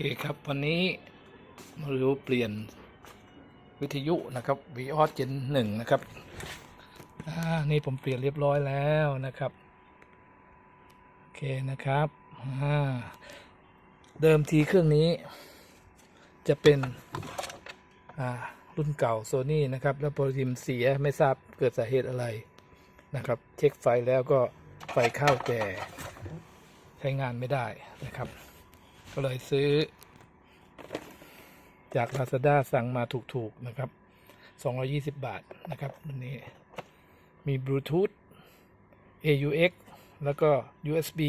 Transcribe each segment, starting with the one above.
เคครับ วันนี้มาดูเปลี่ยนวิทยุนะครับ v ีออสเจนหนึ่งนะครับอ่านี่ผมเปลี่ยนเรียบร้อยแล้วนะครับ โอเคนะครับอ่าเดิมทีเครื่องนี้ จะเป็นอ่ารุ่นเก่าโซนี่นะครับ แล้วโปรทีมเสียไม่ทราบเกิดสาเหตุอะไรนะครับ เช็คไฟแล้วก็ไฟเข้าแต่ใช้งานไม่ได้นะครับ ก็เลยซื้อ จาก Lazada สั่งมาถูก ๆ นะครับ 220 บาทนะครับ วันนี้มีบลูทูธ AUX แล้วก็ USB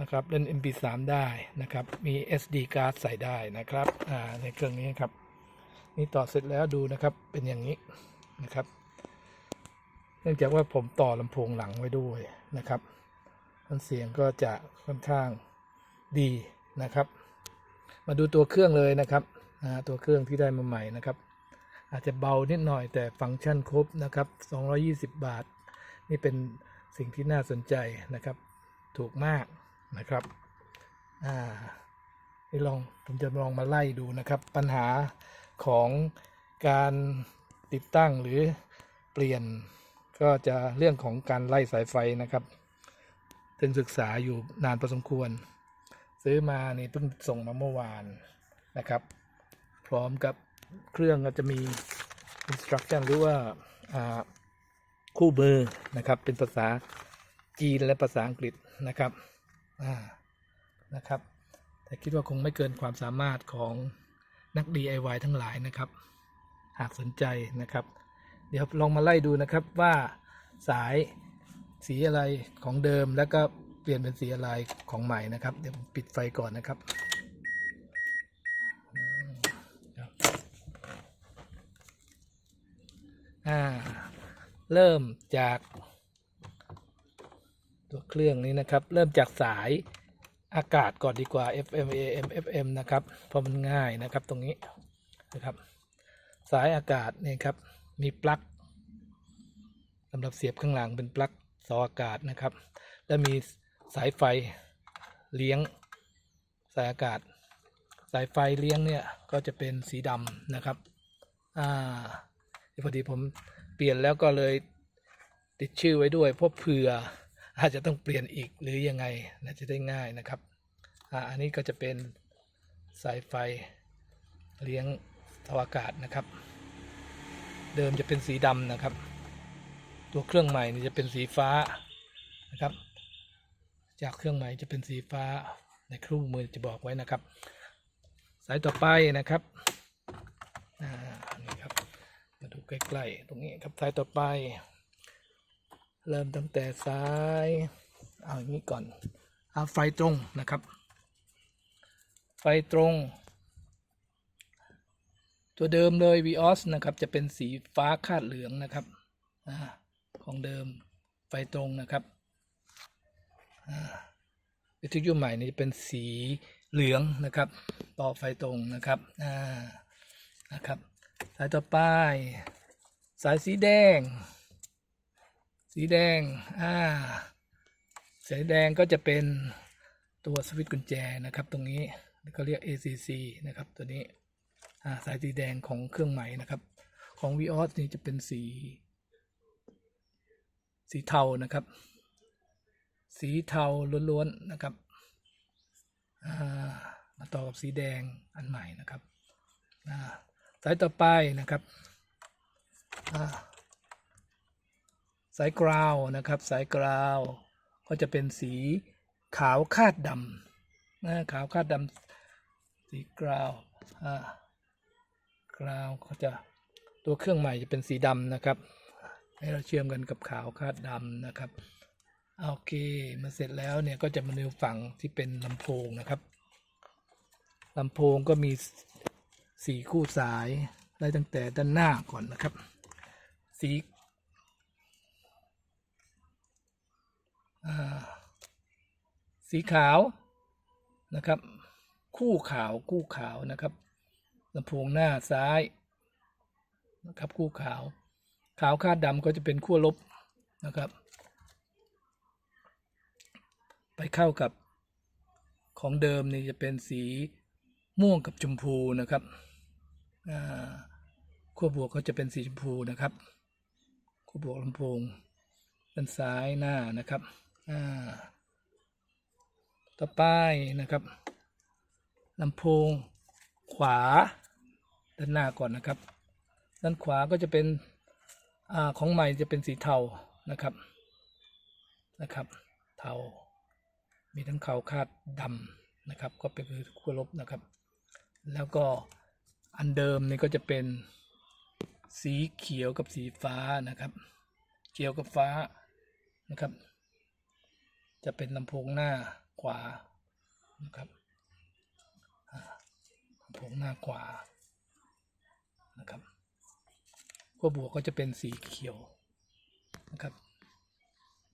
นะครับ เล่น MP3 ได้นะครับ มี SD card ใส่ได้นะครับ อ่า ในเครื่องนี้ครับ นี่ต่อเสร็จแล้วดูนะครับ เป็นอย่างนี้นะครับ เนื่องจากว่าผมต่อลำโพงหลังไว้ด้วยนะครับเสียงก็จะค่อนข้าง ดีนะครับ มาดูตัวเครื่องเลยนะครับตัวเครื่องที่ได้มาใหม่นะครับ อาจจะเบานิดหน่อยแต่ฟังก์ชันครบนะครับ 220 บาท นี่เป็นสิ่งที่น่าสนใจนะครับ ถูกมากนะครับอ่านี่ลองผมจะลองมาไล่ดูนะครับ ปัญหาของการติดตั้งหรือเปลี่ยนก็จะเรื่องของการไล่สายไฟนะครับ ซึ่งศึกษาอยู่นานพอสมควร ซื้อมานี่เพิ่งส่งมาเมื่อวานนะครับ พร้อมกับเครื่องก็จะมี instruction หรือว่าาคู่มือนะครับเป็นภาษาจีนและภาษาอังกฤษนะครับนะครับ แต่คิดว่าคงไม่เกินความสามารถของนัก DIY ทั้งหลายนะครับ หากสนใจนะครับ เดี๋ยวลองมาไล่ดูนะครับว่าสายสีอะไรของเดิมแล้วก็ เปลี่ยนเป็นสีอะไรของใหม่นะครับ เดี๋ยวผมปิดไฟก่อนนะครับอ่าเริ่มจาก ตัวเครื่องนี้นะครับ เริ่มจากสายอากาศก่อนดีกว่า FM AM FM นะครับ เพราะมันง่ายนะครับตรงนี้นะครับ สายอากาศเนี่ยครับ มีปลั๊กสำหรับเสียบข้างหลังเป็นปลั๊กเสาอากาศนะครับ แล้วมี สายไฟเลี้ยงสายอากาศ สายไฟเลี้ยงเนี่ยก็จะเป็นสีดำนะครับอ่าพอดีผมเปลี่ยนแล้วก็เลยติดชื่อไว้ด้วยเพราะเผื่ออาจจะต้องเปลี่ยนอีกหรือยังไงนะจะได้ง่ายนะครับอ่าอันนี้ก็จะเป็นสายไฟเลี้ยงเสาอากาศนะครับ เดิมจะเป็นสีดำนะครับ ตัวเครื่องใหม่จะเป็นสีฟ้านะครับ จากเครื่องหม่จะเป็นสีฟ้าในครื่มือจะบอกไว้นะครับ สายต่อไปนะครับอ่านี่ครับมาดูใกล้ๆตรงนี้ครับสายต่อไป เริ่มตั้งแต่ซ้ายเอาอย่างนี้ก่อนเอาไฟตรงนะครับ ไฟตรง ตัวเดิมเลย Vios นะครับจะเป็นสีฟ้าคาดเหลืองนะครับของเดิมไฟตรงนะครับ วิทยุใหม่นี่จะเป็นสีเหลืองนะครับต่อไฟตรงนะครับอ่านะครับสายต่อไป สายสีแดง สีแดงอ่าสีแดงก็จะเป็นตัวสวิตช์กุญแจนะครับตรงนี้เขาเรียก ACC นะครับตัวนี้อ่าสายสีแดงของเครื่องใหม่นะครับ ของ Vios นี่จะเป็นสี สีเทานะครับ สีเทาล้วนๆนะครับมาต่อกับสีแดงอันใหม่นะครับสายต่อไปนะครับสายกราวนะครับ สายกราวก็จะเป็นสีขาวคาดดำนะขาวคาดดำสีกราวกราวเขาจะตัวเครื่องใหม่จะเป็นสีดำนะครับ ให้เราเชื่อมกันกับขาวคาดดำนะครับ โอเคมาเสร็จแล้วเนี่ยก็จะมาดูฝั่งที่เป็นลำโพงนะครับลำโพงก็มีสีคู่สายไล่ตั้งแต่ด้านหน้าก่อนนะครับ สีสีขาวนะครับ คู่ขาวคู่ขาวนะครับลำโพงหน้าซ้ายนะครับคู่ขาว ขาวคาดดำก็จะเป็นขั้วลบนะครับ ไปเข้ากับของเดิมนี่จะเป็นสีม่วงกับชมพูนะครับขั้วบวกก็จะเป็นสีชมพูนะครับขั้วบวกลำโพงด้านซ้ายหน้านะครับต่อไปนะครับลำโพงขวาด้านหน้าก่อนนะครับ ด้านขวาก็จะเป็นอของใหม่จะเป็นสีเทานะครับนะครับ เทา มีทั้งขาวคาดดำนะครับ ก็เป็นคือขั้วลบนะครับ แล้วก็อันเดิมนี่ก็จะเป็นสีเขียวกับสีฟ้านะครับ เขียวกับฟ้านะครับ จะเป็นลำโพงหน้าขวานะครับลำโพงหน้าขวานะครับขั้วบวกก็จะเป็นสีเขียวนะครับ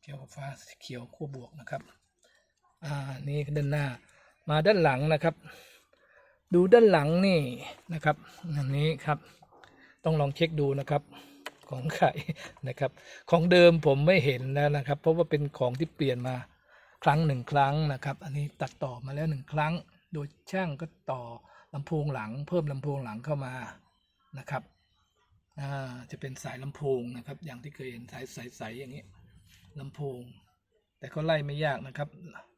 เขียวกับฟ้าเขียวขั้วบวกนะครับ อ่านี่ด้านหน้า มาด้านหลังนะครับ ดูด้านหลังนี่นะครับอันนี้ครับ ต้องลองเช็คดูนะครับของใครนะครับ ของเดิมผมไม่เห็นแล้วนะครับ เพราะว่าเป็นของที่เปลี่ยนมาครั้งหนึ่งครั้งนะครับ อันนี้ตัดต่อมาแล้วหนึ่งครั้ง โดยช่างก็ต่อลำโพงหลัง เพิ่มลำโพงหลังเข้ามานะครับอ่าจะเป็นสายลำโพงนะครับ อย่างที่เคยเห็นสายใสๆอย่างนี้ลำโพง แต่ก็ไล่ไม่ยากนะครับ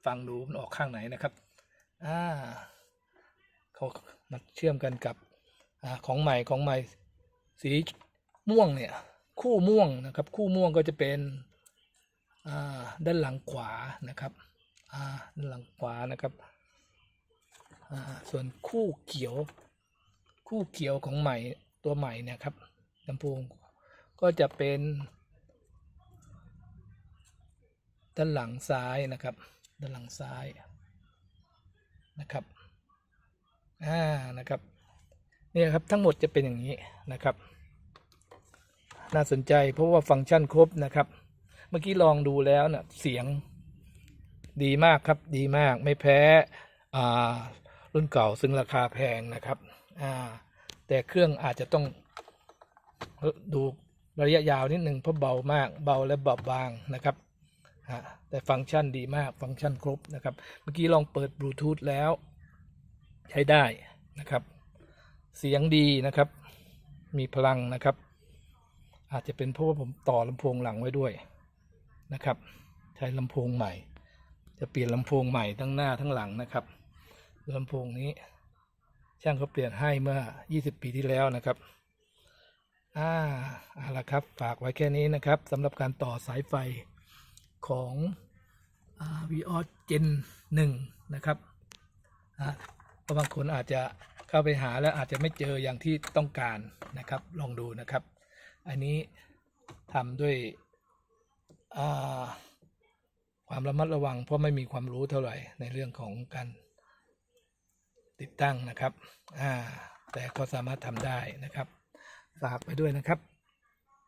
ฟังดูมันออกข้างไหนนะครับอ่าเขามาเชื่อมกันกับอาของใหม่ของใหม่สีม่วงเนี่ย คู่ม่วงนะครับ คู่ม่วงก็จะเป็นอ่าด้านหลังขวานะครับอ่าด้านหลังขวานะครับอ่าส่วนคู่เขียว คู่เขียวของใหม่ตัวใหม่เนี่ยครับลำโพงก็จะเป็น ด้านหลังซ้ายนะครับ ด้านหลังซ้ายนะครับอ่านะครับเนี่ยครับทั้งหมดจะเป็นอย่างนี้นะครับ น่าสนใจเพราะว่าฟังก์ชันครบนะครับ เมื่อกี้ลองดูแล้วนะ่ะเสียงดีมากครับดีมากไม่แพ้รุ่นเก่าซึ่งราคาแพงนะครับแต่เครื่องอาจจะต้องดูระยะยาวนิดหนึ่งเพราะเบามากเบาและเบาบางนะครับ ฮะแต่ฟังก์ชันดีมากฟังก์ชันครบนะครับ เมื่อกี้ลองเปิดบลูทูธแล้ว ใช้ได้นะครับ เสียงดีนะครับ มีพลังนะครับ อาจจะเป็นเพราะว่าผมต่อลำโพงหลังไว้ด้วยนะครับ ใช้ลำโพงใหม่ จะเปลี่ยนลำโพงใหม่ทั้งหน้าทั้งหลังนะครับลำโพงนี้ ช่างเขาเปลี่ยนให้เมื่อ 20 ปีที่แล้วนะครับอ่าเอาละครับ ฝากไว้แค่นี้นะครับสำหรับการต่อสายไฟ ของอ่า Vios Gen 1นะครับเพราะบางคนอาจจะเข้าไปหาแล้วอาจจะไม่เจออย่างที่ต้องการนะครับ ลองดูนะครับ อันนี้ทำด้วยความระมัดระวัง เพราะไม่มีความรู้เท่าไหร่ในเรื่องของการติดตั้งนะครับ แต่ก็สามารถทำได้นะครับ ฝากไปด้วยนะครับ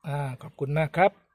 อขอบคุณมากครับ